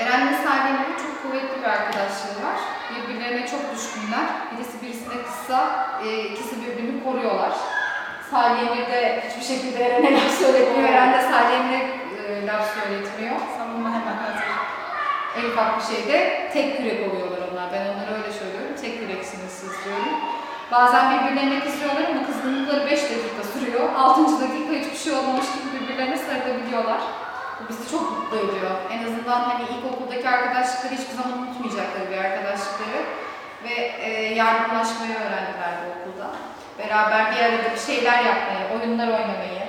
Eren'le Salim'in çok kuvvetli bir arkadaşlığı var. Birbirlerine çok düşkünler. Birisi birisine kısa, e, ikisi birbirini koruyorlar. Salih Emir de hiçbir şekilde Eren'e laf söyletmiyor. Eren de Salih Emir'e e, laf söyletmiyor. Savunma hemen hazır. En ufak bir şeyde tek yürek oluyorlar onlar. Ben onlara öyle söylüyorum. Tek yüreksiniz siz diyorum. Bazen birbirlerine kızıyorlar ama kızgınlıkları 5 dakika sürüyor. 6. dakika hiçbir şey olmamış gibi birbirlerine sarılabiliyorlar. Bu bizi çok mutlu ediyor. En azından hani ilkokuldaki arkadaşlıkları hiçbir zaman unutmayacakları bir arkadaşlıkları. Ve e, yardımlaşmayı öğrendiler bu okulda. Beraber bir arada bir şeyler yapmayı, oyunlar oynamayı.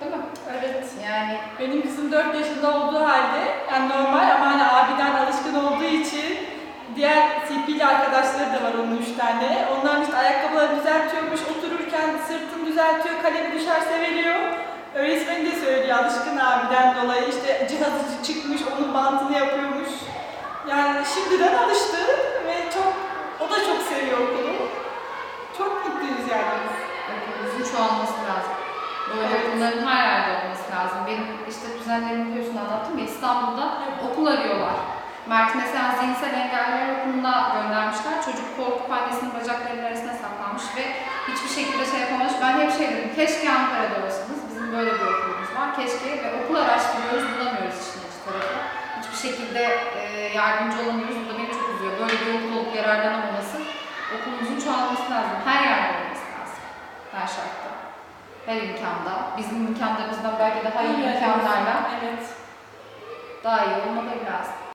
Değil mi? Evet. Yani Benim kızım 4 yaşında olduğu halde yani normal ama hani abiden alışkın olduğu için diğer CP'li arkadaşları da var onun 3 tane. Onlar işte ayakkabıları düzeltiyormuş, otururken sırtını düzeltiyor, kalemi düşerse veriyor. Öğretmeni de söylüyor alışkın abiden dolayı işte cihazı çıkmış, onun bantını yapıyormuş. Yani şimdiden alıştı ve çok, o da çok seviyor okulu. Çok mutluyuz yani biz. okulumuzun çoğalması lazım. Böyle Evet. okulların her yerde olması lazım. Benim işte kuzenlerimin biliyorsun anlattım ya İstanbul'da okul arıyorlar. Mert mesela zihinsel engeller okuluna göndermişler. Çocuk korkup annesinin bacaklarının arasına saklanmış ve hiçbir şekilde şey yapamamış. Ben hep şey dedim, keşke Ankara'da olsanız. Bizim böyle bir okulumuz var. Keşke ve okul araştırıyoruz, bulamıyoruz işin açı tarafı. Hiçbir şekilde e, yardımcı olamıyoruz. Bu da beni çok üzüyor. Böyle bir okul olup yararlanamaması. Okulumuzun çoğalması lazım. Her yerde olması lazım. Her şartta. Her imkanda. Bizim imkanlarımızdan belki daha iyi imkanlarla Evet. daha iyi olmaları lazım.